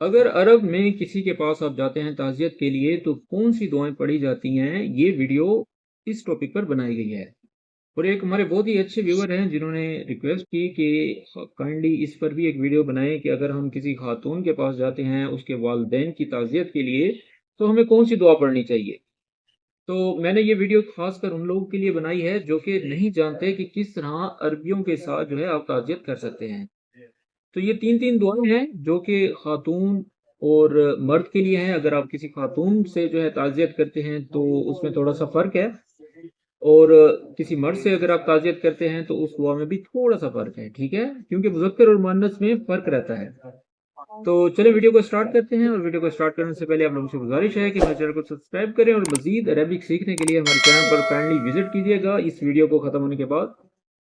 اگر عرب میں کسی کے پاس آپ جاتے ہیں تعزیت کے لیے، تو کون سی دعائیں پڑھی جاتی ہیں؟ یہ ویڈیو اس ٹاپک پر بنائی گئی ہے۔ اور ایک ہمارے بہت ہی اچھے ویور ہیں جنہوں نے ریکویسٹ کی کہ کائنڈلی اس پر بھی ایک ویڈیو بنائیں کہ اگر ہم کسی خاتون کے پاس جاتے ہیں اس کے والدین کی تعزیت کے لیے، تو ہمیں کون سی دعا پڑھنی چاہیے؟ تو میں نے یہ ویڈیو خاص کر ان لوگوں کے لیے بنائی ہے جو کہ نہیں جانتے کہ کس طرح عربیوں کے ساتھ جو ہے آپ تعزیت کر سکتے ہیں۔ تو یہ تین تین دعائیں ہیں جو کہ خاتون اور مرد کے لیے ہیں۔ اگر آپ کسی خاتون سے جو ہے تعزیت کرتے ہیں تو اس میں تھوڑا سا فرق ہے۔ اور کسی مرد سے اگر آپ تعزیت کرتے ہیں تو اس دعا میں بھی تھوڑا سا فرق ہے، ٹھیک ہے؟ کیونکہ مذکر اور مانس میں فرق رہتا ہے۔ تو چلے ویڈیو کو سٹارٹ کرتے ہیں۔ اور ویڈیو کو سٹارٹ کرنے سے پہلے آپ لوگوں سے گزارش ہے کہ ہمارے چینل کو سبسکرائب کریں اور مزید عربک سیکھنے کے لیے ہمارے چینل پر کائنڈلی وزٹ کیجیے گا۔ اس ویڈیو کو ختم ہونے کے بعد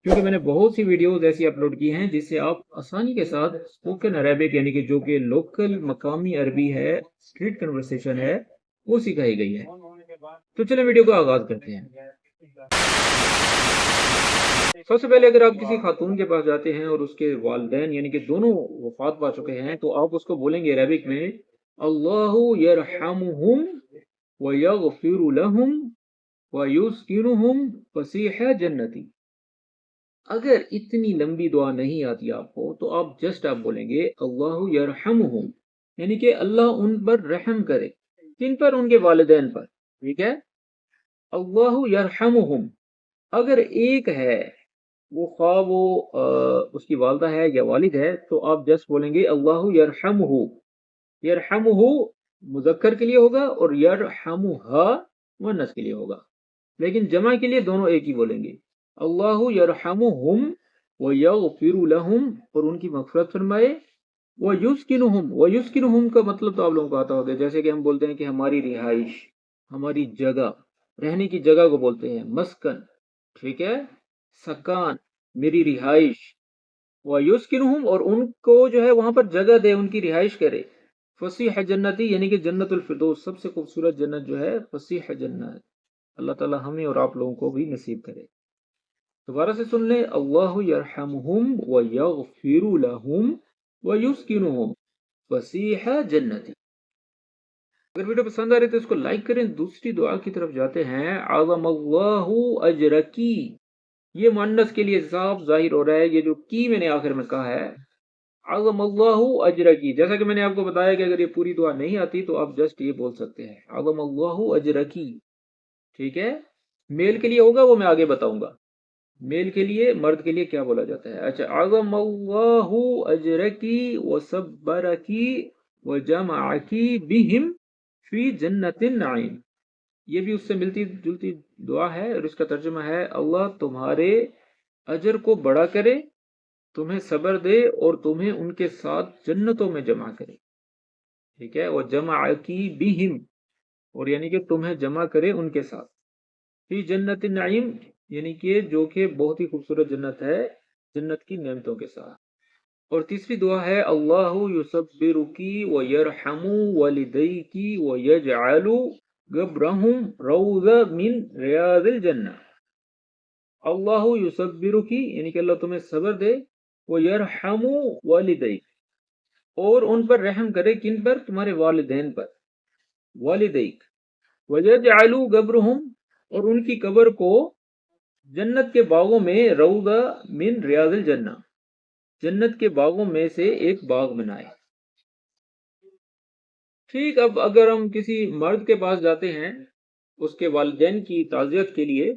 کیونکہ میں نے بہت سی ویڈیوز ایسی اپلوڈ کی ہیں جس سے آپ آسانی کے ساتھ اسپوکن عربک یعنی کہ جو کہ لوکل مقامی عربی ہے اسٹریٹ کنورسیشن ہے، وہ سکھائی گئی ہے۔ تو چلیں ویڈیو کو آغاز کرتے ہیں۔ سب سے پہلے اگر آپ کسی خاتون کے پاس جاتے ہیں اور اس کے والدین یعنی کہ دونوں وفات پا چکے ہیں، تو آپ اس کو بولیں گے عربک میں اللہ یرحمہم ویغفر لہم ویسکنہم فسیح جنتی اگر اتنی لمبی دعا نہیں آتی آپ کو، تو آپ جسٹ آپ بولیں گے، اللہ یرحمہم. یعنی کہ اللہ ان پر رحم کرے۔ کن پر؟ ان کے والدین پر۔ ٹھیک ہے؟ اللہ یرحمہم. اگر ایک ہے، وہ خواہ وہ اس کی والدہ ہے یا والد ہے، تو آپ جسٹ بولیں گے، اللہ یرحمہ یرحمہ مذکر کے لیے ہوگا اور یرحمہ منس کے لیے ہوگا۔ لیکن جمع کے لیے دونوں ایک ہی بولیں گے۔ اللہ یرحمہم و یغفر لہم، اور ان کی مغفرت فرمائے وہ یسکنہم وہ یسکنہم کا مطلب تو آپ لوگوں کو آتا ہوگا، جیسے کہ ہم بولتے ہیں کہ ہماری رہائش، ہماری جگہ، رہنے کی جگہ کو بولتے ہیں، مسکن، ٹھیک ہے، سکان، میری رہائش وہ یسکنہم، اور ان کو جو ہے وہاں پر جگہ دے، ان کی رہائش کرے۔ فصیح جنتی یعنی کہ جنت الفردوس، سب سے خوبصورت جنت جو ہے فصیح جنت۔ اللہ تعالی ہمیں اور آپ لوگوں کو بھی نصیب کرے۔ دوبارہ سے سن لیں، اللہ یرحمہم و یغفر لہم و یسکنہم فسیح جنتی۔ اگر ویڈیو پسند آ رہے تو اس کو لائک کریں۔ دوسری دعا کی طرف جاتے ہیں، عظم اللہ اجرکی۔ یہ مانس کے لیے صاف ظاہر ہو رہا ہے، یہ جو کی میں نے آخر میں کہا ہے، عظم اللہ اجرکی۔ جیسا کہ میں نے آپ کو بتایا کہ اگر یہ پوری دعا نہیں آتی تو آپ جسٹ یہ بول سکتے ہیں، عظم اللہ اجرکی۔ ٹھیک ہے؟ میل کے لیے ہوگا، وہ میں آگے بتاؤں گا۔ میل کے لیے، مرد کے لیے کیا بولا جاتا ہے؟ اچھا اعظم اللہ اجرکی و صبرکی و جمعکی بہم فی جنت النعیم۔ یہ بھی اس سے ملتی جلتی دعا ہے اور اس کا ترجمہ ہے، اللہ تمہارے اجر کو بڑا کرے، تمہیں صبر دے اور تمہیں ان کے ساتھ جنتوں میں جمع کرے۔ ٹھیک ہے وہ جمع کی بہم، اور یعنی کہ تمہیں جمع کرے ان کے ساتھ۔ فی جنت النعیم یعنی کہ جو کہ بہت ہی خوبصورت جنت ہے، جنت کی نعمتوں کے ساتھ۔ اور تیسری دعا ہے، اللہ یصبرکی و یرحم والدیکی و یجعل گبرہم روض من ریاض الجنہ۔ اللہ یصبرکی یعنی کہ اللہ تمہیں صبر دے وہ یرحم والدیک اور ان پر رحم کرے کن پر؟ تمہارے والدین پر۔ والدیک وجعل گبرہم اور ان کی قبر کو جنت کے باغوں میں رودا من ریاض الجنہ۔ جنت کے باغوں میں سے ایک باغ بنائے۔ ٹھیک، اب اگر ہم کسی مرد کے پاس جاتے ہیں، اس کے والدین کی تعزیت کے لیے،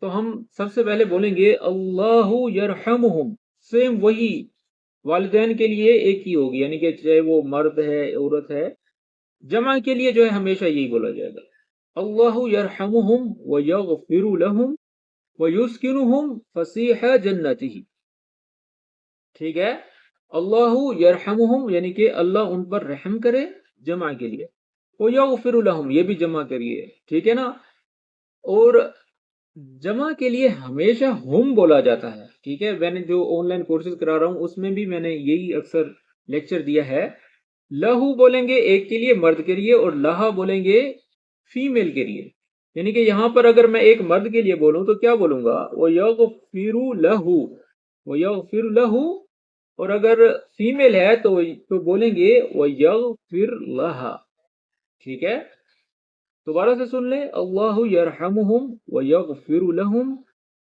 تو ہم سب سے پہلے بولیں گے، اللہ یرحمہم سیم وہی والدین کے لیے ایک ہی ہوگی یعنی کہ چاہے وہ مرد ہے، عورت ہے، جمع کے لیے جو ہے ہمیشہ یہی بولا جائے گا۔ اللہ یرحمہم و یغفر لہم وَيُسْكِنُهُمْ فَسِيحَ جَنَّتِهِ۔ ٹھیک ہے؟ اللہ یرحمہم یعنی کہ اللہ ان پر رحم کرے جمع کے لیے۔ وَيَغْفِرُ لَهُمْ، یہ بھی جمع کریے۔ ٹھیک ہے نا؟ اور جمع کے لیے ہمیشہ ہم بولا جاتا ہے۔ ٹھیک ہے؟ میں نے جو آن لائن کورسز کرا رہا ہوں، اس میں بھی میں نے یہی اکثر لیکچر دیا ہے۔ لہو بولیں گے ایک کے لیے مرد کے لیے اور لہا بولیں گے فیمیل کے لیے۔ یعنی کہ یہاں پر اگر میں ایک مرد کے لیے بولوں تو کیا بولوں گا؟ وہ یغ فرو لہو وہ یغ فر لہو اور اگر فیمیل ہے تو تو بولیں گے وَيَغْفِرْ لَهَا۔ ٹھیک ہے؟ دوبارہ سے سن لیں۔ اللہ یرحمہم وَيَغْفِرُ لَهُمْ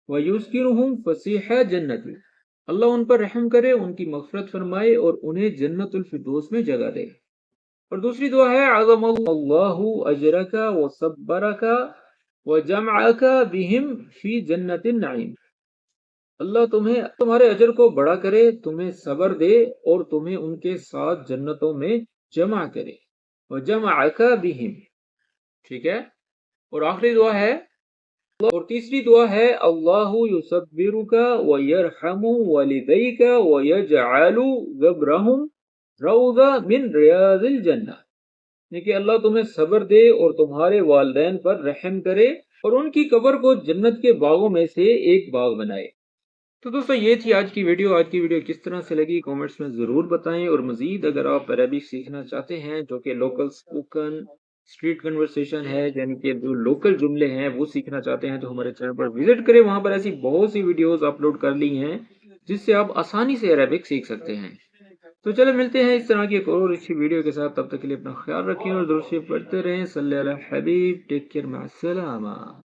وَيُسْكِرُهُمْ فَسِيحَ جنتی اللہ ان پر رحم کرے، ان کی مغفرت فرمائے اور انہیں جنت الفردوس میں جگہ دے۔ اور دوسری دعا ہے، عظم اللہ اجرک و صبرک و جمعک بہم فی جنت النعیم۔ اللہ تمہیں، تمہارے اجر کو بڑا کرے، تمہیں صبر دے اور تمہیں ان کے ساتھ جنتوں میں جمع کرے۔ و جمعک بہم۔ ٹھیک ہے؟ اور آخری دعا ہے۔ اور تیسری دعا ہے، اللہ یصبرک و یرحم والدیک و یجعل غبرہم۔ روضہ من ریاض الجنہ۔ یعنی کہ اللہ تمہیں صبر دے اور تمہارے والدین پر رحم کرے اور ان کی قبر کو جنت کے باغوں میں سے ایک باغ بنائے۔ تو دوستو، یہ تھی آج کی ویڈیو۔ آج کی ویڈیو کس طرح سے لگی کومنٹس میں ضرور بتائیں اور مزید اگر آپ عربک سیکھنا چاہتے ہیں جو کہ لوکل سپوکن اسٹریٹ کنورسیشن ہے یعنی کہ جو لوکل جملے ہیں وہ سیکھنا چاہتے ہیں، تو ہمارے چینل پر وزٹ کریں۔ وہاں پر ایسی بہت سی ویڈیوز اپلوڈ کر لی ہیں جس سے آپ آسانی سے عربک سیکھ سکتے ہیں۔ تو چلے ملتے ہیں اس طرح کی ایک اور اچھی ویڈیو کے ساتھ، تب تک کے لیے اپنا خیال رکھیں اور درست پڑھتے رہیں۔ صلی اللہ حبیب، ٹیک کیئر، مع السلامہ۔